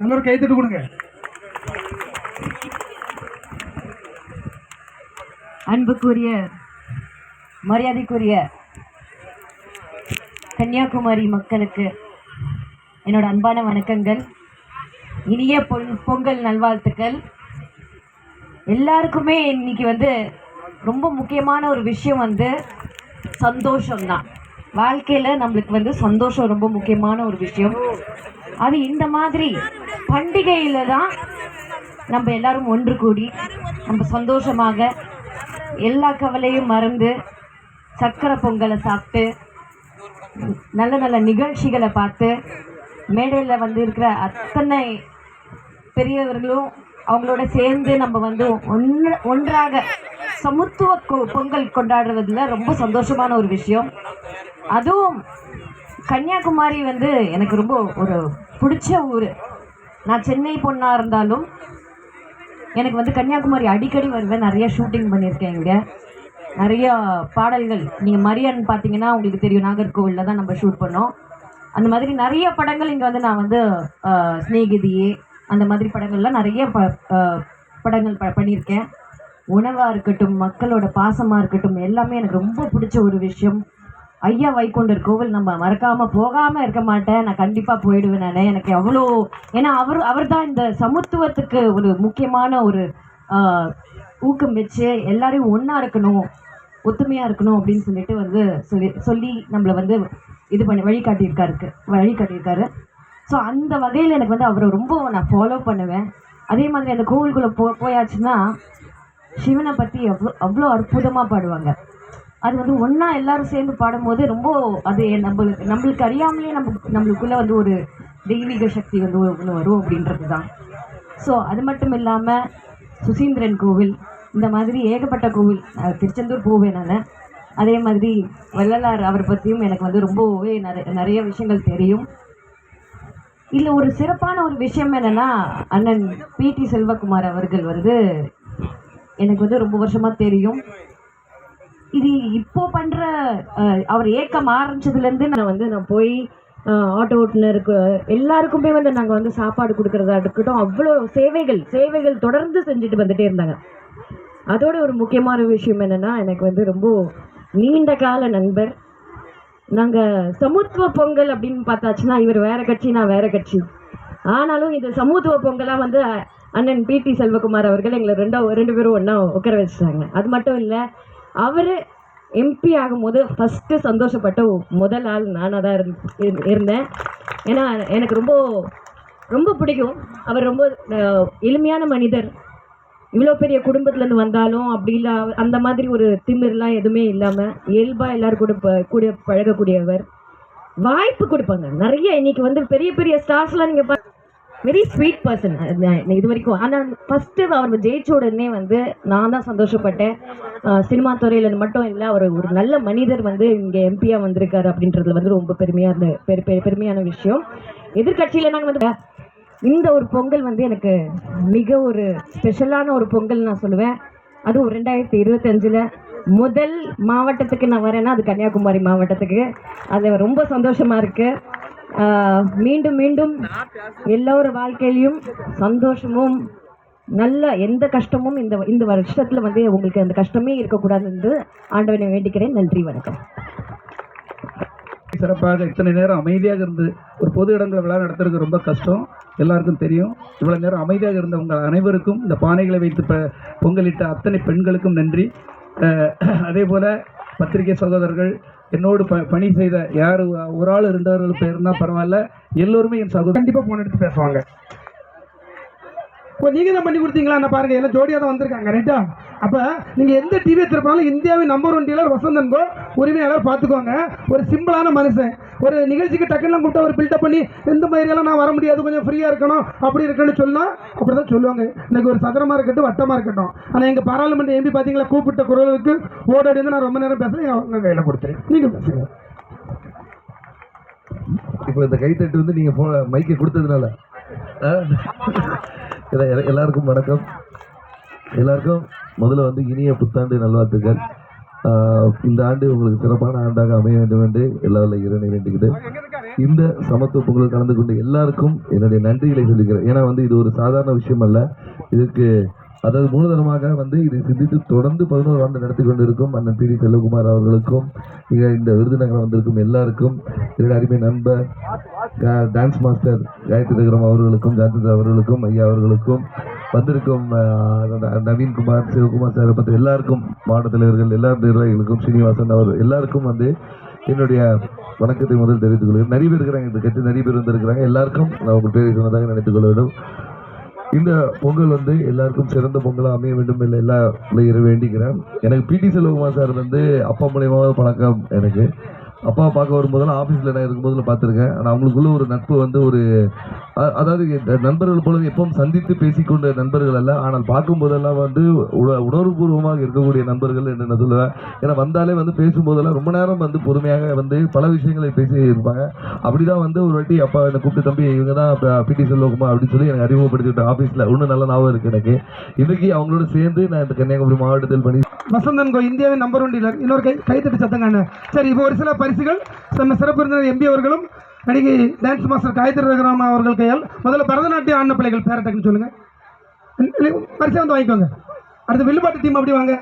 நல்ல கை தட்டு கொடுங்க. அன்புக்குரிய மரியாதைக்குரிய கன்னியாகுமரி மக்களுக்கு என்னோட அன்பான வணக்கங்கள். இனிய பொங் பொங்கல் நல்வாழ்த்துக்கள். எல்லாருக்குமே இன்னைக்கு வந்து ரொம்ப முக்கியமான ஒரு விஷயம் வந்து சந்தோஷம்தான். வாழ்க்கையில் நம்மளுக்கு வந்து சந்தோஷம் ரொம்ப முக்கியமான ஒரு விஷயம். அது இந்த மாதிரி பண்டிகையில் தான் நம்ம எல்லாரும் ஒன்று கூடி நம்ம சந்தோஷமாக எல்லா கவலையும் மறந்து சக்கரை பொங்கலை சாப்பிட்டு நல்ல நல்ல நிகழ்ச்சிகளை பார்த்து மேடையில் வந்து இருக்கிற அத்தனை பெரியவர்களும் அவங்களோட சேர்ந்து நம்ம வந்து ஒன்று ஒன்றாக சமத்துவ பொங்கல் கொண்டாடுறதுல ரொம்ப சந்தோஷமான ஒரு விஷயம். அதுவும் கன்னியாகுமரி வந்து எனக்கு ரொம்ப ஒரு பிடிச்ச ஊர். நான் சென்னை பொண்ணாக இருந்தாலும் எனக்கு வந்து கன்னியாகுமரி அடிக்கடி வருவேன். நிறைய ஷூட்டிங் பண்ணியிருக்கேன் இங்கே. நிறைய பாடல்கள். நீங்கள் மரியன் பார்த்தீங்கன்னா உங்களுக்கு தெரியும். நாகர்கோவிலில் தான் நம்ம ஷூட் பண்ணோம். அந்த மாதிரி நிறைய படங்கள் இங்கே வந்து நான் வந்து ஸ்நேகிதியே சிநேகிதியே அந்த மாதிரி படங்கள்லாம் நிறைய ப படங்கள் ப பண்ணியிருக்கேன். உணவாக இருக்கட்டும் மக்களோட பாசமாக இருக்கட்டும் எல்லாமே எனக்கு ரொம்ப பிடிச்ச ஒரு விஷயம். ஐயா வைகுண்டர் கோவில் நம்ம மறக்காமல் போகாமல் இருக்க மாட்டேன். நான் கண்டிப்பாக போயிடுவேன் நான். எனக்கு அவ்வளோ ஏன்னா அவர் அவர் தான் இந்த சமத்துவத்துக்கு ஒரு முக்கியமான ஒரு ஊக்கம் வச்சு எல்லாரையும் ஒன்றா இருக்கணும் ஒத்துமையாக இருக்கணும் அப்படின்னு சொல்லிட்டு வந்து சொல்லி சொல்லி நம்மளை வந்து இது பண்ணி வழிகாட்டியிருக்காருக்கு வழிகாட்டியிருக்காரு. ஸோ அந்த வகையில் எனக்கு வந்து அவரை ரொம்ப நான் ஃபாலோ பண்ணுவேன். அதே மாதிரி அந்த கோவிலுக்குள்ளே போ போயாச்சுன்னா சிவனை பற்றி அவ்வளோ அவ்வளோ அற்புதமாக பாடுவாங்க. அது வந்து ஒன்றா எல்லாரும் சேர்ந்து பாடும்போது ரொம்ப அது நம்மளுக்கு நம்மளுக்கு அறியாமலே நம்ம நம்மளுக்குள்ளே வந்து ஒரு தெய்வீக சக்தி வந்து ஒன்று வரும் அப்படின்றது தான் ஸோ அது மட்டும் இல்லாமல் சுசீந்திரன் கோவில் இந்த மாதிரி ஏகப்பட்ட கோவில் திருச்செந்தூர் போவேன் நான். அதே மாதிரி வள்ளலார் அவரை பற்றியும் எனக்கு வந்து ரொம்பவே நிறைய நிறைய விஷயங்கள் தெரியும். இதில் ஒரு சிறப்பான ஒரு விஷயம் என்னென்னா அண்ணன் பிடி செல்வகுமார் அவர்கள் வந்து எனக்கு வந்து ரொம்ப வருஷமாக தெரியும். இது இப்போ பண்ணுற அவர் ஏக்கம் ஆரம்பிச்சதுலேருந்து நான் வந்து நான் போய் ஆட்டோ ஓட்டுநருக்கு எல்லாருக்குமே வந்து நாங்கள் வந்து சாப்பாடு கொடுக்குறதா இருக்கட்டும் அவ்வளோ சேவைகள் சேவைகள் தொடர்ந்து செஞ்சுட்டு வந்துட்டே இருந்தாங்க. அதோட ஒரு முக்கியமான விஷயம் என்னென்னா எனக்கு வந்து ரொம்ப நீண்ட கால நண்பர். நாங்கள் சமத்துவ பொங்கல் அப்படின்னு பார்த்தாச்சுன்னா இவர் வேற கட்சி நான் வேற கட்சி. ஆனாலும் இது சமத்துவ பொங்கலாக வந்து அண்ணன் அண்ணன் பிடி செல்வகுமார் அவர்கள் எங்களை ரெண்டோ ரெண்டு பேரும் ஒன்றா உட்கார வச்சுட்டாங்க அது மட்டும் இல்லை அவர் எம்பி ஆகும்போது ஃபஸ்ட்டு சந்தோஷப்பட்ட முதல் ஆள் நானாக தான் இருந் இருந்தேன். ஏன்னா எனக்கு ரொம்ப ரொம்ப பிடிக்கும். அவர் ரொம்ப எளிமையான மனிதர். இவ்வளோ பெரிய குடும்பத்துலேருந்து வந்தாலும் அப்படி இல்லை அந்த மாதிரி ஒரு திமிர்லாம் எதுவுமே இல்லாமல் இயல்பாக எல்லாரும் கூட ப- கூட பழகக்கூடியவர். வாய்ப்பு கொடுப்பாங்க. நிறைய இன்னைக்கு வந்து பெரிய பெரிய ஸ்டார்ஸ்லாம் நீங்கள் பா வெரி ஸ்வீட் பர்சன் இது வரைக்கும். ஆனால் ஃபஸ்ட்டு அவர் ஜெயிச்ச உடனே வந்து நான் தான் சந்தோஷப்பட்டேன். சினிமா துறையில் மட்டும் இல்லை அவர் ஒரு நல்ல மனிதர் வந்து இங்கே எம்பியாக வந்திருக்காரு அப்படின்றதுல வந்து ரொம்ப பெருமையாக இருந்த பெரு பெரு- பெருமையான விஷயம். எதிர்கட்சியில் நாங்கள் வந்து இந்த ஒரு பொங்கல் வந்து எனக்கு மிக ஒரு ஸ்பெஷலான ஒரு பொங்கல் நான் சொல்லுவேன். அதுவும் ரெண்டாயிரத்தி இருபத்தஞ்சில் முதல் மாவட்டத்துக்கு நான் வரேன்னா அது கன்னியாகுமரி மாவட்டத்துக்கு. அது ரொம்ப சந்தோஷமாக இருக்குது மீண்டும் மீண்டும் எல்லோரு வாழ்க்கையிலையும் சந்தோஷமும் நல்ல எந்த கஷ்டமும் இந்த இந்த வருஷத்தில் வந்து உங்களுக்கு அந்த கஷ்டமே இருக்கக்கூடாது என்று ஆண்டவனை வேண்டிக்கிறேன். நன்றி வணக்கம். சிறப்பாக இத்தனை நேரம் அமைதியாக இருந்து ஒரு பொது இடங்களில் விழா நடத்துறது ரொம்ப கஷ்டம். எல்லாருக்கும் தெரியும். இவ்வளவு நேரம் அமைதியாக இருந்த உங்கள் அனைவருக்கும் இந்த பானைகளை வைத்து ப பொங்கலிட்ட அத்தனை பெண்களுக்கும் நன்றி. அதே போல பத்திரிகை சகோதரர்கள் என்னோடு ப பணி செய்த யார் ஒரு ஆள் ரெண்டவர்கள் பேருனா பரவாயில்ல. எல்லோருமே என் சகோதரர் கண்டிப்பாக போன் எடுத்து பேசுவாங்க. இப்போ நீங்கள் தான் பண்ணி கொடுத்தீங்களா? நான் பாருங்க எல்லாம் ஜோடியாக தான் வந்திருக்காங்க ரைட்டா அப்போ நீங்கள் எந்த டிவி எடுத்துருப்பாலும் இந்தியாவின் நம்பர் ஒன் டீலர் வசந்தன்கோ உரிமையாளர் பார்த்துக்கோங்க ஒரு சிம்பிளான மனுஷன். ஒரு நிகழ்ச்சிக்கு டக்குன்னு கூப்பிட்டா ஒரு பில்டப் பண்ணி இந்த மாதிரியெல்லாம் நான் வர முடியாது கொஞ்சம் ஃப்ரீயாக இருக்கணும் அப்படி இருக்குன்னு சொன்னால் அப்படி தான் சொல்லுவாங்க. இன்னைக்கு ஒரு சதுரமாக இருக்கட்டும் வட்டமாக இருக்கட்டும். ஆனால் எங்கள் பாராளுமன்ற எம்பி பார்த்தீங்களா கூப்பிட்ட குரலுக்கு ஓடாடி வந்து நான் ரொம்ப நேரம் பேசுகிறேன் அவங்க கையில் கொடுத்துறேன். நீங்கள் பேசுங்க. இப்போ இந்த கைத்தட்டு வந்து நீங்க போ மைக்கை கொடுத்ததுனால எல்லாருக்கும் வணக்கம். எல்லாருக்கும் முதல்ல வந்து இனிய புத்தாண்டு நல்வாழ்த்துக்கள். இந்த ஆண்டு உங்களுக்கு சிறப்பான ஆண்டாக அமைய வேண்டும் என்று எல்லா இறைவனை வேண்டுகிறது இந்த சமத்துவ பொங்கல் கலந்து கொண்ட எல்லாருக்கும் என்னுடைய நன்றிகளை சொல்லிக்கிறேன். ஏன்னா வந்து இது ஒரு சாதாரண விஷயம் அல்ல. இதுக்கு அதாவது மூலதனமாக வந்து இதை சிந்தித்து தொடர்ந்து பதினோரு ஆண்டு நடத்தி கொண்டிருக்கும் அண்ணன் பி டி செல்வகுமார் அவர்களுக்கும் இந்த விருதுநகரம் வந்திருக்கும் எல்லாருக்கும் என்னுடைய அருமை நண்பர் டான்ஸ் மாஸ்டர் காயத்ரி நகரம் அவர்களுக்கும் ஜான்சன் அவர்களுக்கும் ஐயா அவர்களுக்கும் வந்திருக்கும் நவீன்குமார் சிவகுமார் சார் பற்றி எல்லாருக்கும் மாவட்ட தலைவர்கள் எல்லா நிர்வாகிகளுக்கும் ஸ்ரீனிவாசன் அவர் எல்லாருக்கும் வந்து என்னுடைய வணக்கத்தை முதல் தெரிவித்துக் கொள்கிறேன். நிறைய பேர் இருக்கிறாங்க இந்த கட்சி நிறைய பேர் வந்திருக்கிறாங்க. எல்லாருக்கும் நான் உங்கள் பேரை சொன்னதாக நினைத்துக் கொள்ள வேண்டும். இந்த பொங்கல் வந்து எல்லாருக்கும் சிறந்த பொங்கலாக அமைய வேண்டும் இல்லை எல்லா பிள்ளையரும் வேண்டிக்கிறேன் எனக்கு பிடி செல்வகுமார் சார் வந்து அப்பா மூலியமாக பழக்கம் எனக்கு. அப்பா பார்க்க வரும்போதெல்லாம் ஆஃபீஸில் நான் இருக்கும்போதில் பார்த்துருக்கேன். ஆனால் அவங்களுக்குள்ள ஒரு நட்பு வந்து ஒரு அதாவது நண்பர்கள் போல எப்பவும் சந்தித்து பேசிக்கொண்ட நண்பர்கள் அல்ல. ஆனால் பார்க்கும்போதெல்லாம் வந்து உட உணர்வுபூர்வமாக இருக்கக்கூடிய நண்பர்கள் என்று நான் சொல்லுவேன். ஏன்னா வந்தாலே வந்து பேசும்போதெல்லாம் ரொம்ப நேரம் வந்து பொறுமையாக வந்து பல விஷயங்களை பேசி இருப்பாங்க. அப்படிதான் வந்து ஒரு வாட்டி அப்பா என்னை கூப்பிட்டு தம்பி இவங்க தான் பிடி செல்வகுமா அப்படின்னு சொல்லி எனக்கு அறிமுகப்படுத்தி விட்டேன் ஆஃபீஸில் இன்னும் நல்ல ஞாபகம் இருக்குது எனக்கு. இன்றைக்கி அவங்களோட சேர்ந்து நான் இந்த கன்னியாகுமரி மாவட்டத்தில் பணி வசந்தன்கோ இந்தியாவின் நம்பர் ஒன் டீலர் இன்னொரு கை கைத்தட்டு சத்தங்கான சரி இப்போ ஒரு சில பரிசுகள். நம்ம சிறப்பு விருந்தினர் எம்பி அவர்களும். நடிகை டான்ஸ் மாஸ்டர் காயத்ரி ரகுராமா அவர்கள் கையால் முதல்ல பரதநாட்டியம் ஆண்ட பிள்ளைகள் பேரட்டக்குன்னு சொல்லுங்கள் பரிசை வந்து வாங்கிக்கோங்க. அடுத்து வில்லுப்பாட்டு டீம் அப்படி வாங்க.